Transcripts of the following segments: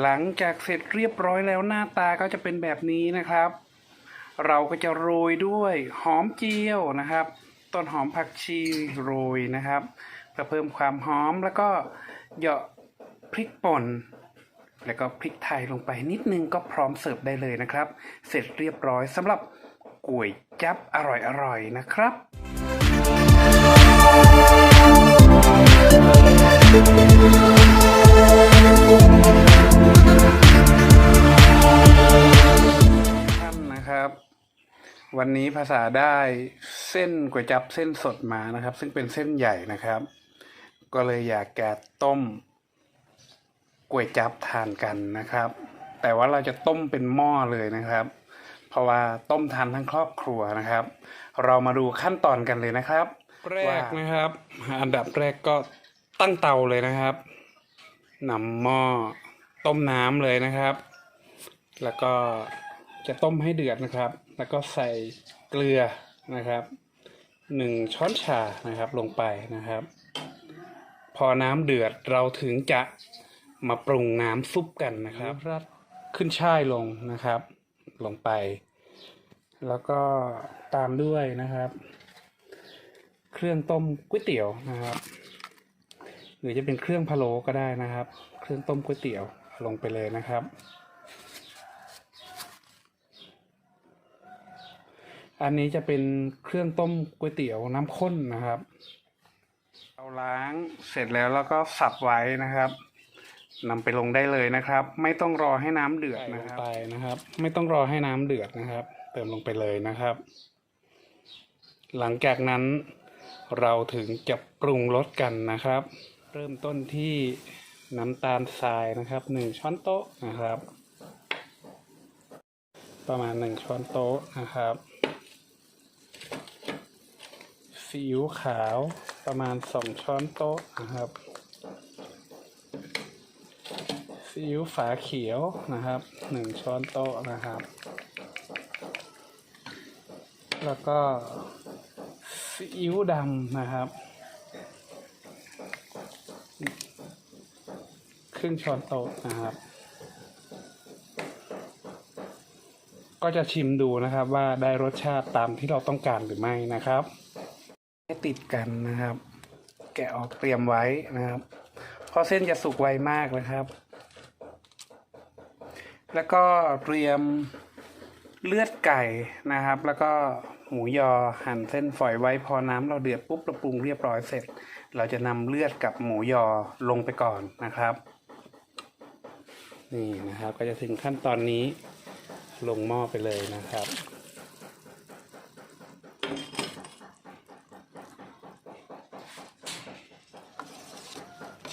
หลังจากเสร็จเรียบร้อยแล้วหน้าตาก็จะเป็นแบบนี้นะครับ เราก็จะโรยด้วยหอมเจียวนะครับ ต้นหอมผักชีโรยนะครับเพื่อเพิ่มความหอมแล้วก็เหยาะพริกป่น แล้วก็พริกไทยลงไปนิดนึงก็พร้อมเสิร์ฟได้เลยนะครับ เสร็จเรียบร้อยสำหรับก๋วยจั๊บอร่อยๆนะครับ วันนี้ภาษาได้เส้นก๋วยจับเส้นสดมานะครับ ซึ่งเป็นเส้นใหญ่นะครับ ก็เลยอยากแกะต้มก๋วยจับทานกันนะครับ แต่ว่าเราจะต้มเป็นหม้อเลยนะครับ เพราะว่าต้มทานทั้งครอบครัวนะครับ เรามาดูขั้นตอนกันเลยนะครับแรกนะครับ อันดับแรกก็ตั้งเตาเลยนะครับนำหม้อต้มน้ำเลยนะครับ แล้วก็ จะต้มให้เดือดนะครับ แล้วก็ใส่เกลือนะครับหนึ่งช้อนชานะครับลงไปนะครับ พอน้ำเดือดเราถึงจะมาปรุงน้ำซุปกันนะครับรัดขึ้นช่ายลงนะครับ ลงไป แล้วก็ตามด้วยนะครับ เครื่องต้มก๋วยเตี๋ยวนะครับ หรือจะเป็นเครื่องพะโล้ก็ได้นะครับ เครื่องต้มก๋วยเตี๋ยวลงไปเลยนะครับ อันนี้จะเป็นเครื่องต้มก๋วยเตี๋ยวน้ำข้นนะครับ เราล้างเสร็จแล้วแล้วก็สับไว้นะครับนำไปลงได้เลยนะครับ ไม่ต้องรอให้น้ำเดือดนะครับไปนะครับ ไม่ต้องรอให้น้ำเดือดนะครับ เติมลงไปเลยนะครับ หลังจากนั้นเราถึงจะปรุงรสกันนะครับ เริ่มต้นที่น้ำตาลทรายนะครับหนึ่งช้อนโต๊ะนะครับ ประมาณหนึ่งช้อนโต๊ะนะครับ ซีอิ๊วขาวประมาณสองช้อนโต๊ะนะครับซีอิ๊วฝาเขียวนะครับหนึ่งช้อนโต๊ะนะครับ แล้วก็ซีอิ๊วดำนะครับ ครึ่งช้อนโต๊ะนะครับ ก็จะชิมดูนะครับว่าได้รสชาติตามที่เราต้องการหรือไม่นะครับ ติดกันนะครับ แกะออกเตรียมไว้นะครับ เพราะเส้นจะสุกไวมากนะครับ แล้วก็เตรียมเลือดไก่นะครับ แล้วก็หมูยอหั่นเส้นฝอยไว้พอน้ำเราเดือดปุ๊บเราปรุงเรียบร้อยเสร็จ เราจะนำเลือดกับหมูยอลงไปก่อนนะครับ นี่นะครับก็จะถึงขั้นตอนนี้ลงหม้อไปเลยนะครับ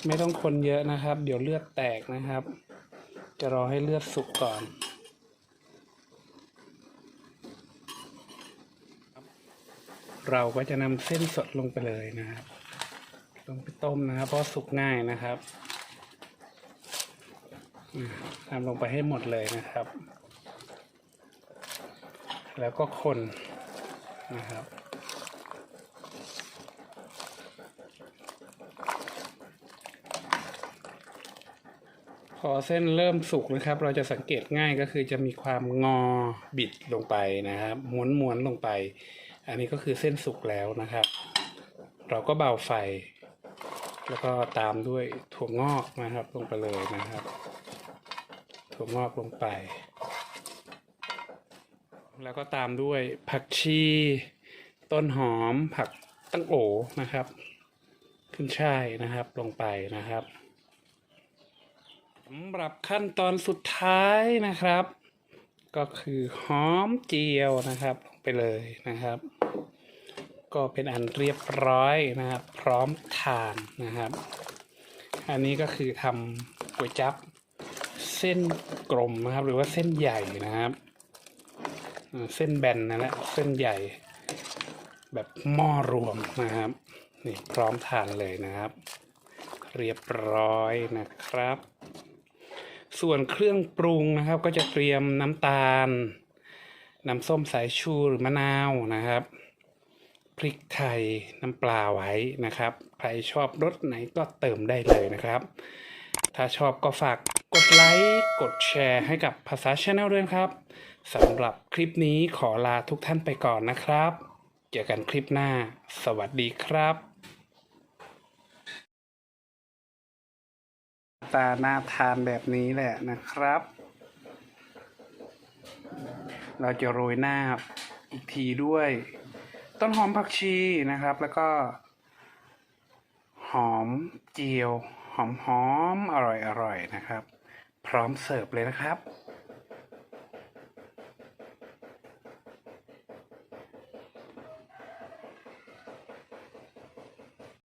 ไม่ต้องคนเยอะนะครับ เดี๋ยวเลือดแตกนะครับ จะรอให้เลือดสุกก่อน เราก็จะนำเส้นสดลงไปเลยนะครับ ลงไปต้มนะครับ เพราะสุกง่ายนะครับอ่าทำลงไปให้หมดเลยนะครับ แล้วก็คนนะครับ พอเส้นเริ่มสุกนะครับ เราจะสังเกตง่ายก็คือจะมีความงอบิดลงไปนะครับม้วนม้วนลงไป อันนี้ก็คือเส้นสุกแล้วนะครับ เราก็เบาไฟ แล้วก็ตามด้วยถั่วงอกนะครับลงไปเลยนะครับ ถั่วงอกลงไป แล้วก็ตามด้วยผักชีต้นหอมผักตั้งโอนะครับ ขึ้นช่ายนะครับลงไปนะครับ สำหรับขั้นตอนสุดท้ายนะครับ ก็คือหอมเจียวนะครับลงไปเลยนะครับ ก็เป็นอันเรียบร้อยนะครับ พร้อมทานนะครับ อันนี้ก็คือทำก๋วยจั๊บเส้นกลมนะครับ หรือว่าเส้นใหญ่นะครับ เส้นแบนนั่นแหละเส้นใหญ่ แบบหม้อรวมนะครับนี่พร้อมทานเลยนะครับ เรียบร้อยนะครับ ส่วนเครื่องปรุงนะครับ ก็จะเตรียมน้ำตาล น้ำส้มสายชูหรือมะนาวนะครับ พริกไทยน้ำปลาไว้นะครับ ใครชอบรสไหนก็เติมได้เลยนะครับ ถ้าชอบก็ฝากกดไลค์กดแชร์ให้กับภาษาชาแนลด้วยนครับสำหรับคลิปนี้ขอลาทุกท่านไปก่อนนะครับ เจอกันคลิปหน้า สวัสดีครับ ตาหน้าทานแบบนี้แหละนะครับ เราจะโรยหน้าอีกทีด้วย ต้นหอมผักชีนะครับ แล้วก็ หอมเจียว หอมหอมอร่อยอร่อยนะครับ พร้อมเสิร์ฟเลยนะครับ